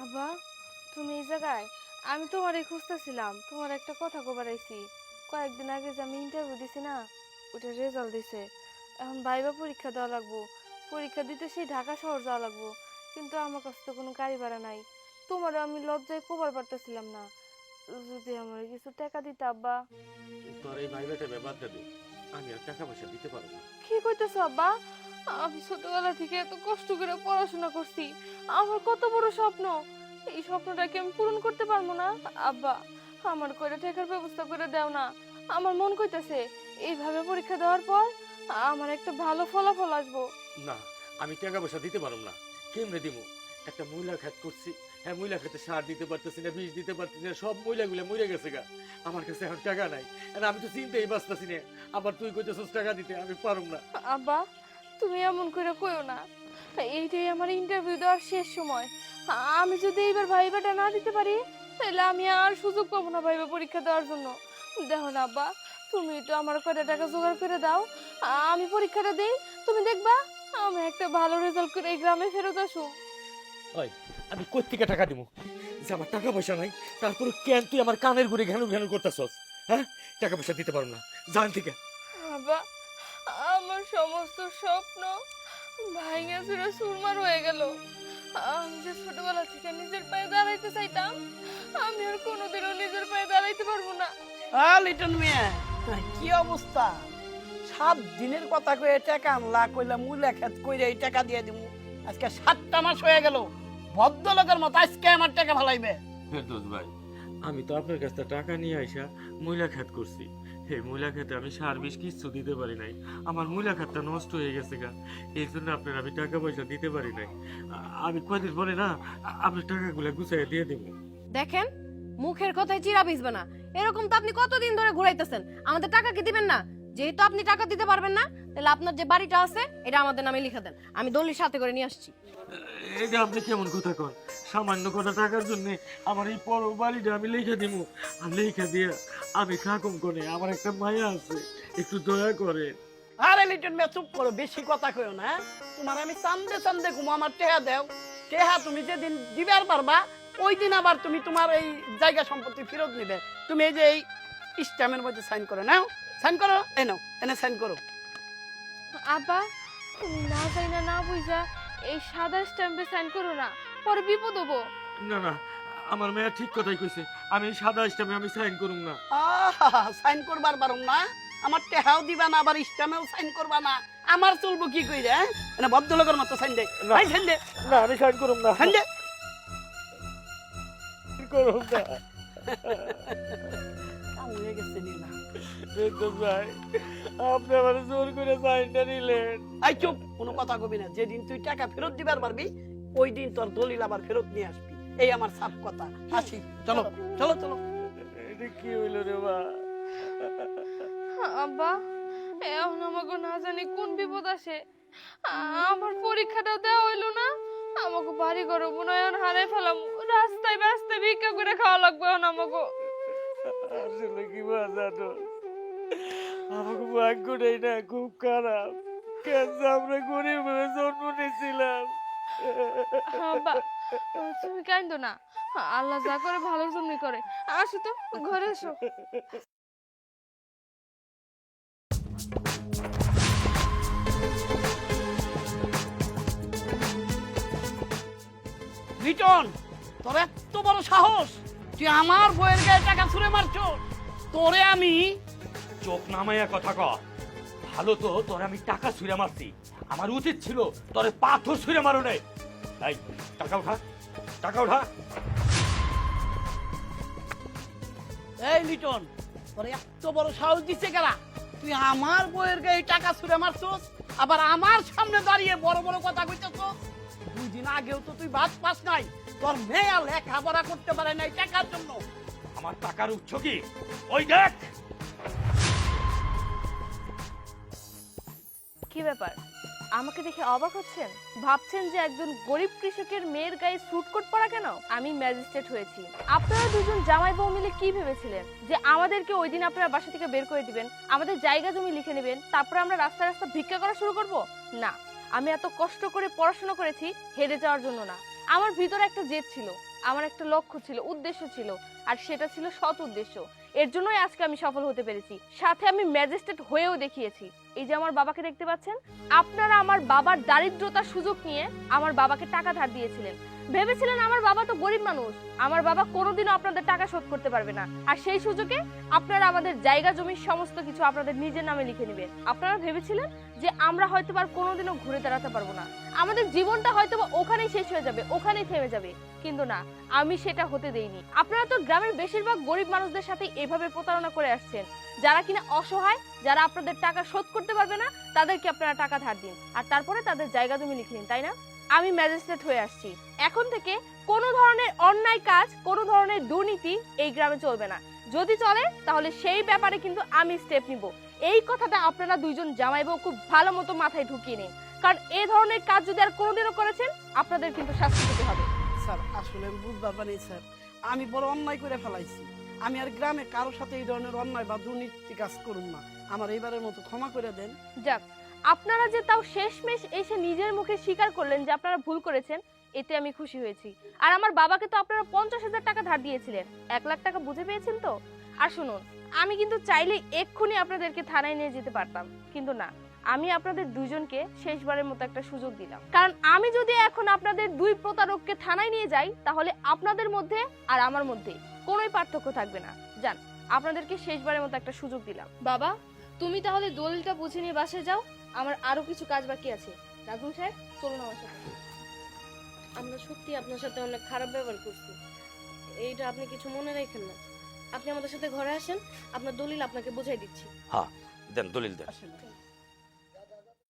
আব্বা তুমি এই জায়গায়? আমি তোমারই খুঁজতেছিলাম তোমার একটা কথা কবার আইছি। কয়েকদিন আগে যে আমি ইন্টারভিউ দিছি না ওটা রেজাল্ট দিছে। এখন ভাইবা পরীক্ষা দেওয়া লাগবো। পরীক্ষা দিতে সেই ঢাকা শহর যাওয়া লাগবো। কিন্তু আমার কাছে তো কোনো গাড়ি ভাড়া নাই। তোমারও আমি লজ্জায় কোবার পারতেছিলাম না। যদি আমার কিছু টাকা দিতে আব্বা? তোর এই ভাইবেটা বাদ দে। আমি আর টাকা পয়সা দিতে পারব না। কি কইতেছো আব্বা? আমি ছোটবেলা থেকে এত কষ্ট করে পড়াশোনা করছি। আমার কত বড় স্বপ্ন। এই স্বপ্নটাকে আমি পূরণ করতে পারব না? আব্বা আমার কইরা টাকার ব্যবস্থা করে দাও না। আমার মন কইতাছে এইভাবে পরীক্ষা দেওয়ার পর আমার একটা ভালো ফলাফল আসব। না আমি টাকা পয়সা দিতে পারব না। কেমনে দিব একটা মহিলা খাত করছি। হ্যাঁ মহিলা খাতে সার দিতে পারতেছি না বীজ দিতে পারতেছি না সব মহিলাগুলো মরে গেছে গা। আমার কাছে এখন টাকা নাই। আমি তো চিনতেই বাঁচতেছি না। আবার তুই কইতেছিস টাকা দিতে আমি পারুম না। আব্বা তুমি এমন করে কইও না। এইটাই আমার ইন্টারভিউ দেওয়ার শেষ সময়। আমি যদি এইবার ভাইবাটা না দিতে পারি তাহলে আমি আর সুযোগ পাবো না ভাইবা পরীক্ষা দেওয়ার জন্য। দেখো না আব্বা তুমি তো আমার কয়টা টাকা জোগাড় করে দাও। আমি পরীক্ষাটা দিই তুমি দেখবা আমি একটা ভালো রেজাল্ট করে এই গ্রামে ফেরত আসো ওই আমি কোথেকে টাকা দিব যে আমার টাকা পয়সা নাই তারপরে কেন তুই আমার কানের ঘুরে ঘ্যানু ঘ্যানু করতেছস? হ্যাঁ? টাকা পয়সা দিতে পারব না। জান থেকে। বাবা আমার সমস্ত স্বপ্ন ভাঙা চুরে সুরমার হয়ে গেল। আমি যে ছোটবেলা থেকে নিজের পায়ে দাঁড়াইতে চাইতাম আমি আর কোনোদিনও নিজের পায়ে দাঁড়াইতে পারব না। আ লিটন মিয়া কি অবস্থা? সাত দিনের কথা কয়ে টাকা আনলা কইলা মূলা খেত কইরা এই টাকা দিয়ে দিমু। আজকে সাতটা মাস হয়ে গেল ভদ্রলোকের মতো আজকে আমার টাকা ভালাইবে ফেরদৌস ভাই আমি তো আপনার কাছ থেকে টাকা নিয়ে আইসা মহিলা খাত করছি। এই মহিলা খাতে আমি সার বিষ কিচ্ছু দিতে পারি নাই। আমার মহিলা খাতটা নষ্ট হয়ে গেছে গা। এই জন্য আপনার আমি টাকা পয়সা দিতে পারি নাই। আমি কয়দিন পরে না আপনার টাকাগুলো গুছাই দিয়ে দেবো। দেখেন, মুখের কথায় চিরা ভিজবে না। এরকম তো আপনি কতদিন ধরে ঘুরাইতেছেন? আমাদের টাকা কি দিবেন না? যেহেতু আপনি টাকা দিতে পারবেন না তাহলে আপনার যে বাড়িটা আছে এটা আমাদের নামে লিখে দেন। আমি দলিল সাথে করে নিয়ে আসছি। এটা আপনি কেমন কথা কন? সামান্য কটা টাকার জন্য আমার এই বড় বাড়িটা আমি লিখে দিব আর লিখে দিয়ে আমি খাকম করে আমার একটা মায়া আছে একটু দয়া করে আরে লিটন মিয়া চুপ করো বেশি কথা কইও না হ্যাঁ? তোমার আমি চান্দে চান্দে ঘুমো আমার টেহা দেও। টেহা তুমি যেদিন দিবার পারবা ওই দিন আবার তুমি তোমার এই জায়গা সম্পত্তি ফেরত নিবে। তুমি এই যে এই স্ট্যাম্পের মধ্যে সাইন করে নাও। সাইন করো। এই নাও এনে সাইন করো। আব্বা না চাই না না বুঝা এই সাদা স্ট্যাম্পে সাইন করো না পরে বিপদ হব। না না আমার মেয়ে ঠিক কথাই কইছে আমি সাদা স্টামে আমি সাইন করুম না। আহা সাইন করবার পারুম না। আমার টেহাও দিবা না আবার স্ট্যাম্পেও সাইন করবা না। আমার চলবো কি কই রে মানে ভদ্রলোকের মতো সাইন দে। না। ভাই সাইন দে। না আমি সাইন করুম না। সাইন দে। করুম না। আমার কোনো কথা কবি না। যেদিন তুই টাকা ফেরত দিবার তোর দলিল আবার ফেরত নিয়ে আসবি। এই কথা। চলো চলো কি বা কোন বিপদ আসে। আমার পরীক্ষাটা দেওয়া হইল না। আমাকে বাড়ি ঘর উন্নয়ন হারাই ফেলাম। রাস্তায় রাস্তায় ভিক্ষা করে খাওয়া লাগবে আমাকে। আসলে কি বাজানো আমাকে ভাগ্যটাই না খুব খারাপ। কেন আমরা গরিব হয়ে জন্ম নিয়েছিলাম। আব্বা তুমি কাইন্দ না। আল্লাহ যা করে ভালোর জন্যই করে। আসো তো ঘরে এসো রিটন তোর এত বড় সাহস! তুই আমার বইয়ের গায়ে টাকা ছুঁড়ে মারছো? তোরে আমি চোখ নামাইয়া কথা কর ভালো তো তোর আমি টাকা ছুঁড়ে মারছি। আমার উচিত ছিল তোরে পাথর ছুঁড়ে মারো নাই তাই টাকা উঠা টাকা উঠা। এই লিটন তোর এত বড় সাহস দিচ্ছে কেনা তুই আমার বইয়ের গায়ে টাকা ছুঁড়ে মারছস আবার আমার সামনে দাঁড়িয়ে বড় বড় কথা কইতেছ দিন আগেও তো তুই ভাত পাস নাই। তোর মেয়ে লেখাপড়া করতে পারে নাই টাকার জন্য। আমার টাকার উৎস কি? ওই দেখ! কি ব্যাপার? আমাকে দেখে অবাক হচ্ছেন? ভাবছেন যে একজন গরিব কৃষকের মেয়ের গায়ে স্যুট কোট পরা কেন? আমি ম্যাজিস্ট্রেট হয়েছি। আপনারা দুজন জামাই বউ মিলে কি ভেবেছিলেন? যে আমাদেরকে ওই দিন আপনারা বাসা থেকে বের করে দিবেন আমাদের জায়গা জমি লিখে নেবেন তারপরে আমরা রাস্তা রাস্তা ভিক্ষা করা শুরু করব? না। আমি এত কষ্ট করে পড়াশোনা করেছি, হেরে যাওয়ার জন্য না। আমার ভিতরে একটা জেদ ছিল, আমার একটা লক্ষ্য ছিল, উদ্দেশ্য ছিল, আর সেটা ছিল সৎ উদ্দেশ্য। এর জন্যই আজকে আমি সফল হতে পেরেছি। সাথে আমি ম্যাজিস্ট্রেট হয়েও দেখিয়েছি। এই যে আমার বাবাকে দেখতে পাচ্ছেন, আপনারা আমার বাবার দারিদ্রতার সুযোগ নিয়ে আমার বাবাকে টাকা ধার দিয়েছিলেন। ভেবেছিলেন আমার বাবা তো গরিব মানুষ। আমার বাবা কোনোদিনও আপনাদের টাকা শোধ করতে পারবে না। আর সেই সুযোগে আপনারা আমাদের জায়গা জমির সমস্ত কিছু আপনাদের নিজের নামে লিখে নেবেন। আপনারা ভেবেছিলেন যে আমরা হয়তো আর কোনোদিনও ঘুরে দাঁড়াতে পারব না। আমাদের জীবনটা হয়তো বা ওখানেই শেষ হয়ে যাবে, ওখানেই থেমে যাবে। কিন্তু না, আমি সেটা হতে দেইনি। আপনারা তো গ্রামের বেশিরভাগ গরিব মানুষদের সাথে এভাবে প্রতারণা করে আসছেন। যারা কিনা অসহায়, যারা আপনাদের টাকা শোধ করতে পারবে না, তাদেরকে আপনারা টাকা ধার দিন। আর তারপরে তাদের জায়গা, জমি লিখে নিন, তাই না? আমি ম্যাজিস্ট্রেট হয়ে আসছি। এখন থেকে কোনো ধরনের অন্যায় কাজ কোনো ধরনের দুর্নীতি এই গ্রামে চলবে না। যদি চলে তাহলে সেই ব্যাপারে কিন্তু আমি স্টেপ নিব। এই কথাটা আপনারা দুইজন জামাই বউ খুব ভালো মতো মাথায় ঢুকিয়ে নিন। কারণ এই ধরনের কাজ যদি আর কোনোদিনও করেছেন আপনাদের কিন্তু শাস্তি পেতে হবে। স্যার আসলে বুঝবার পারি স্যার। আমি বড় অন্যায় করে ফেলাইছি। আমি আর গ্রামে কারোর সাথে এই ধরনের অন্যায় বা দুর্নীতি কাজ করুন না। আমার এইবারের মতো ক্ষমা করে দেন। যাক আপনারা যে তাও শেষমেশ এসে নিজের মুখে স্বীকার করলেন যে আপনারা ভুল করেছেন, এতে আমি খুশি হয়েছি। আর আমার বাবাকে তো আপনারা পঞ্চাশ হাজার টাকা ধার দিয়েছিলেন। এক লাখ টাকা বুঝে পেয়েছেন তো? আর শুনুন, আমি কিন্তু চাইলে এক্ষুনি আপনাদেরকে থানায় নিয়ে যেতে পারতাম। কিন্তু না, আমি আপনাদের দুজনকে শেষবারের মতো একটা সুযোগ দিলাম। কারণ আমি যদি এখন আপনাদের দুই প্রতারককে থানায় নিয়ে যাই, তাহলে আপনাদের মধ্যে আর আমার মধ্যে কোনোই পার্থক্য থাকবে না। যান, আপনাদেরকে শেষবারের মতো একটা সুযোগ দিলাম। বাবা, তুমি তাহলে দলিলটা বুঝে নিয়ে বাসে যাও। আমার আরও কিছু কাজ বাকি আছে। রাগুন সাহেব চলুন আমার সাথে। আমরা সত্যি আপনার সাথে অনেক খারাপ ব্যবহার করছি। এইটা আপনি কিছু মনে রাখেন না। আপনি আমাদের সাথে ঘরে আসেন আপনার দলিল আপনাকে বোঝাই দিচ্ছি। হ্যাঁ দেন দলিল দেন। আসেন।